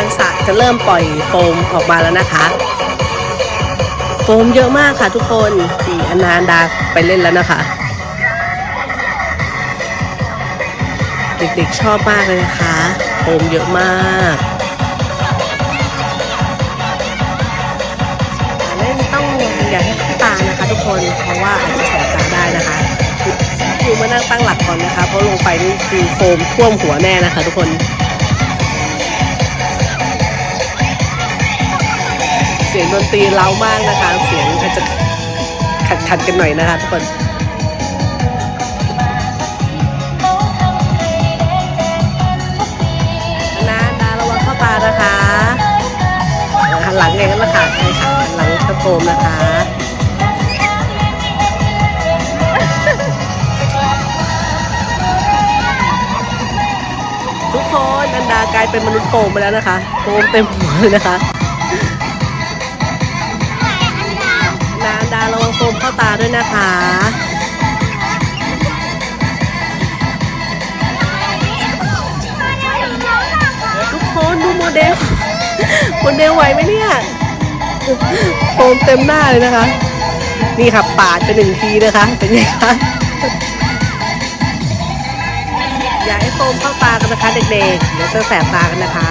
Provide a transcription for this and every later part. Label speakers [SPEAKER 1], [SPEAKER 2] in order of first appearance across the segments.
[SPEAKER 1] ทางสะจะเริ่มปล่อยโฟมออกมาแล้วนะคะโฟมเยอะมากค่ะทุกคนสีอนาดาไปเล่นแล้วนะคะ เด็กๆชอบมากเลยนะคะโฟมเยอะมากเล่นต้องอย่าให้เข้ตานะคะ ทุกคนเพราะว่าอาจจะแสบตาได้นะคะคือมานั่งตั้งหลักก่อนนะคะ เพราะลงไปนี่คือโฟมท่วมหัวแน่นะคะ ทุกคน สียงดนตรีเล้ามากนะคะ เสียงอาจจะขัดขัดกันหน่อยนะคะทุกคนนาดาระวังเข้าตานะคะหันหลังเองนั่นละค่ะใช่ค่ะหันหลังกระโปรงนะคะทุกคนอันดากลายเป็นมนุษย์โฟมไปแล้วนะคะโฟมเต็มหัวเลยนะคะาตาด้วยนะคะทุกคนดูโมเดลโมเดลไหวไหมเนี่ยโฟมเต็มหน้าเลยนะคะ นี่ค่ะปาดไปหนึ่งทีนะคะ เป็นไงคะอย่าให้โฟมเข้าตากันนะคะเด็กๆเดี๋ยวจะแสบตากันนะคะ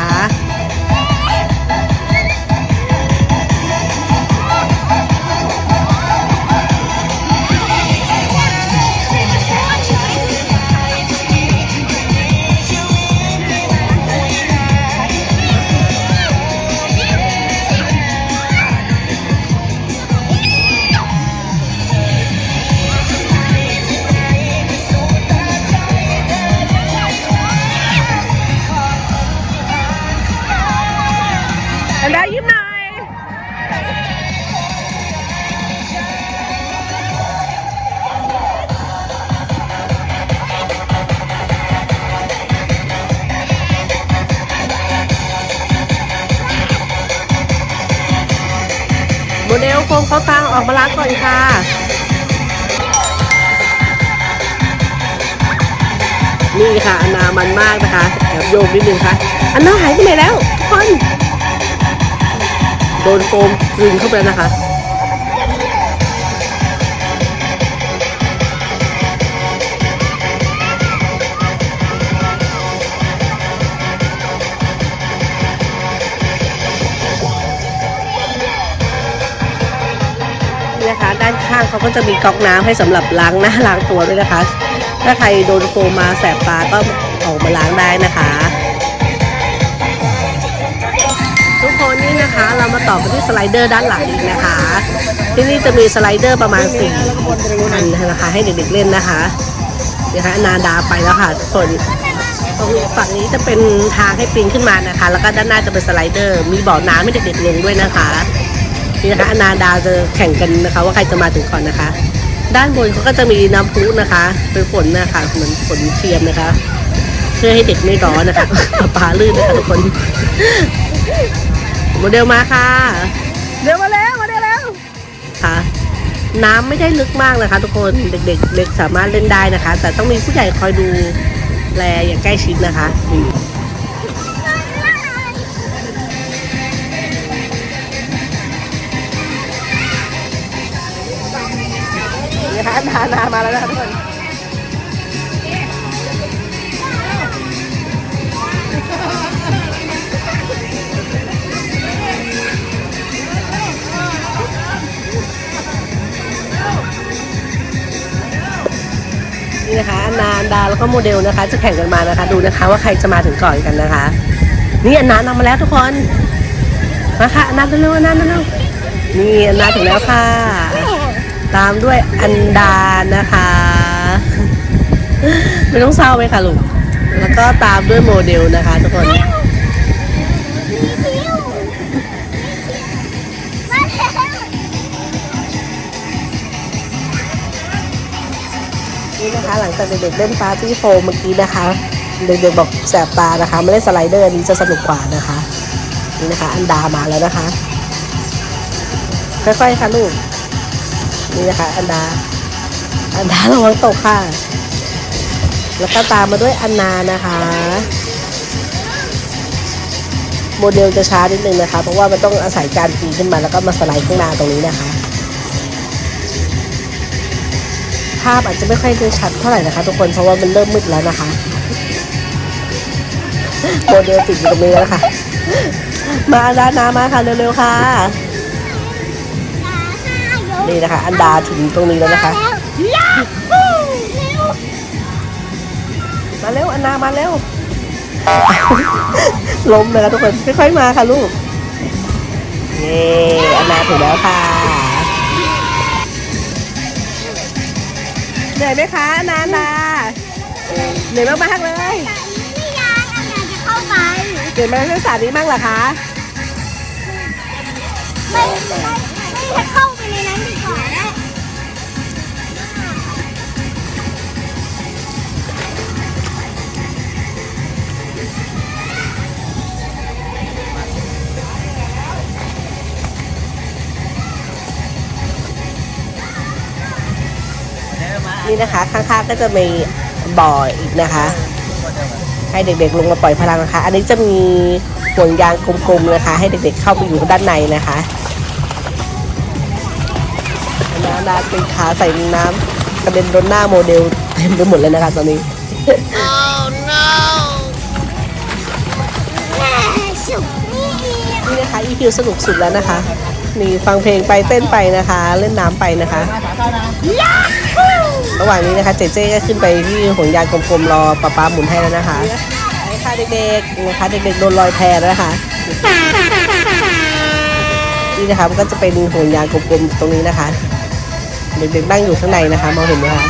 [SPEAKER 1] โมเดลโฟมเขาตังออกมาล้างก่อนค่ะนี่ค่ะอนามันมากนะคะแอบโยกนิดนึงค่ะอันน่าหายไปไหนแล้วทุกคนโดนโฟมกลืนเข้าไปแล้วนะคะ ด้านข้างเขาก็จะมีก๊อกน้ำให้สำหรับล้างหน้าล้างตัวด้วยนะคะ ถ้าใครโดนโฟมมาแสบตาก็ออกมาล้างได้นะคะ ทุกคนนี่นะคะเรามาต่อกันที่สไลเดอร์ด้านหลังอีกนะคะ ที่นี่จะมีสไลเดอร์ประมาณ4อันนะคะให้เด็กๆเล่นนะคะนะคะนาดาไปแล้วค่ะทุกคนตรงฝั่งนี้จะเป็นทางให้ปีนขึ้นมานะคะ แล้วก็ด้านหน้าจะเป็นสไลเดอร์ มีบ่อน้ำให้เด็กๆลงด้วยนะคะ นี่นะคะอนาดาจะแข่งกันนะคะ ว่าใครจะมาถึงก่อนนะคะ ด้านบนเขาก็จะมีน้ำพุนะคะ เป็นฝนนะคะเหมือนฝนเทียมนะคะ เพื่อให้เด็กไม่ร้อนนะคะปลาลื่นนะคะทุกคนโมเดลมาค่ะเร็วมาแล้วมาเร็วแล้วค่ะ น้ำไม่ได้ลึกมากนะคะ ทุกคนเด็กๆเด็กสามารถเล่นได้นะคะ แต่ต้องมีผู้ใหญ่คอยดูแลอย่างใกล้ชิดนะคะ นานามาแล้วนะคะทุกคนนี่นะคะนานดาแล้วก็โมเดลนะคะ จะแข่งกันมานะคะ ดูนะคะว่าใครจะมาถึงก่อนกันนะคะ นี่อันนานำมาแล้วทุกคนมาค่ะอันนาเร็วๆอันนาเร็วๆนี่อันนาถึงแล้วค่ะ ตามด้วยอันดานะคะ ไม่ต้องเศร้าไหมคะลูก แล้วก็ตามด้วยโมเดลนะคะทุกคนนี่นะคะหลังจากเด็กๆเล่นปาร์ตี้โฟมเมื่อกี้นะคะเด็กๆบอกแสบตานะคะไม่เล่นสไลเดอร์อันนี้จะสนุกกว่านะคะนี่นะคะ อันดามาแล้วนะคะ ค่อยๆค่ะลูก นี่นะคะ อันดา อันดาระวังตกค่ะ แล้วก็ตามมาด้วยอันนานะคะ โมเดลจะช้านิดนึงนะคะ เพราะว่ามันต้องอาศัยการปีนขึ้นมาแล้วก็มาสไลด์ข้างหน้าตรงนี้นะคะ ภาพอาจจะไม่ค่อยได้ชัดเท่าไหร่นะคะ ทุกคนเพราะว่ามันเริ่มมืดแล้วนะคะโมเดลติดอยู่ตรงนี้แล้วค่ะ มาด้านน้ำมาค่ะเร็วๆค่ะ นี่นะคะ อันดาถึงตรงนี้แล้วนะคะ
[SPEAKER 2] ยาฮูเร็ว
[SPEAKER 1] มาเร็วอันนามาเร็ว ล้มเลยนะทุกคนค่อยๆมาค่ะลูกเย้อันนาถึงแล้วค่ะเหนื่อยไหมคะอันนาอันนาเหนื่อยมากๆเลย
[SPEAKER 2] ไม่ยังอันนั้นจะเข้าไป
[SPEAKER 1] เกิดมาเรื่องสารนี้บ้างเหรอคะ
[SPEAKER 2] ไม่ นี่นะ
[SPEAKER 1] คะ ข้างๆก็จะมีบ่ออีกนะคะ ให้เด็กๆลงมาปล่อยพลังนะคะ อันนี้จะมีห่วงยางกลมๆนะคะ ให้เด็กๆเข้าไปอยู่ด้านในนะคะน้ำนาตีขาใส่น้ำกระเด็นโดนหน้าโมเดลเต็มไปหมดเลยนะคะตอนนี้
[SPEAKER 2] แม่สุกนี่อีก
[SPEAKER 1] นี่นะคะอีคิวสนุกสุดแล้วนะคะ มีฟังเพลงไปเต้นไปนะคะ เล่นน้ำไปนะคะ
[SPEAKER 2] ยาฮู
[SPEAKER 1] ระหว่างนี้นะคะเจเจก็ขึ้นไปที่ห่วงยางกลมๆรอป้าป้าหมุนให้แล้วนะคะไปค่ะเด็กๆนะคะเด็กๆโดนลอยแพแล้วนะคะนี่นะคะมันก็จะเป็นห่วงยางกลมๆตรงนี้นะคะ เด็กๆนั่งอยู่ข้างในนะคะมองเห็นไหมคะ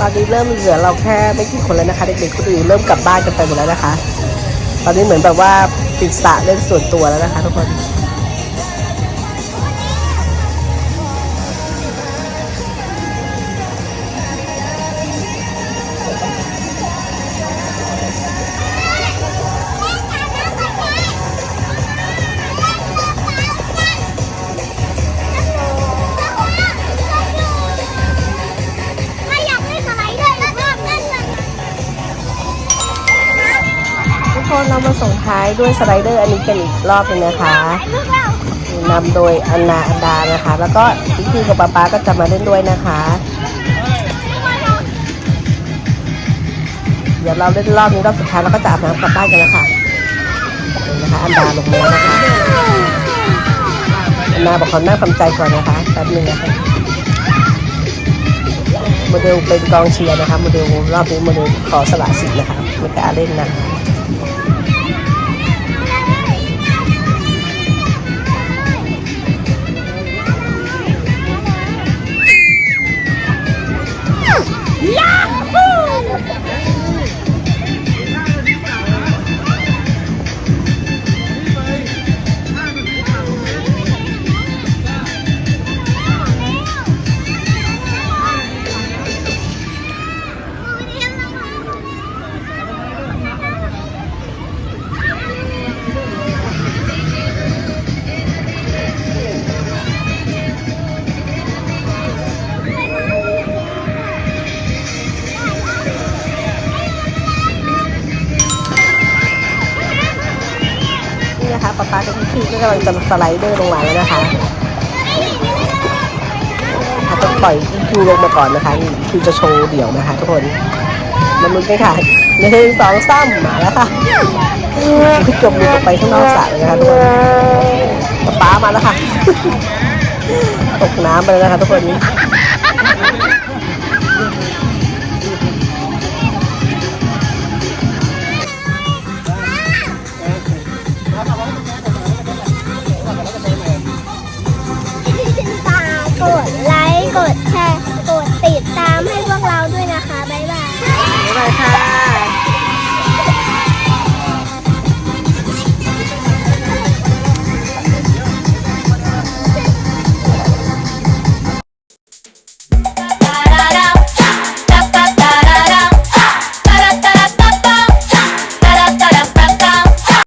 [SPEAKER 1] ตอนนี้เริ่มเหลือเราแค่ไม่กี่คนแล้วนะคะเด็กๆคนอื่นเริ่มกลับบ้านกันไปหมดแล้วนะคะ ตอนนี้เหมือนแบบว่าปิดสระเล่นส่วนตัวแล้วนะคะทุกคน
[SPEAKER 2] มาส่
[SPEAKER 1] งท้ายด้วยสไลเดอร์อันนี้กันอีกรอบหนึงนะคะนำโดยอันนาอันดานะคะ แล้วก็พี่คือกับป๊าป๊าก็จะมาเล่นด้วยนะคะ เดี๋ยวเราเล่นรอบนี้รอบสุดท้ายแล้วก็จะอาบน้ำกลับบ้านกันแล้วค่ะนี่นะคะ อันดาลงมานะคะอันนาบอกขอนั่งทำใจก่อนนะคะแป๊บนึงนะคะโมเดลเป็นกองเชียร์นะคะโมเดลรอบนี้โมเดลขอสละสิทธิ์นะคะไม่กล้าเล่นนะคะ
[SPEAKER 2] ย
[SPEAKER 1] ป๊าป๊ากับพี่ก็กำลังจะสไลเดอร์ลงมาแล้วนะคะอาจจะปล่อยอีคิวลงมาก่อนนะคะคือจะโชว์เดี่ยวนะคะทุกคนมาลุ้นกันค่ะหนึ่งสองสามมาแล้วค่ะคือจมลงไปข้างนอกสระเลยนะคะทุกคนป๊าป๊ามาแล้วค่ะ ตกน้ำไปแล้วนะคะทุกคน I'm a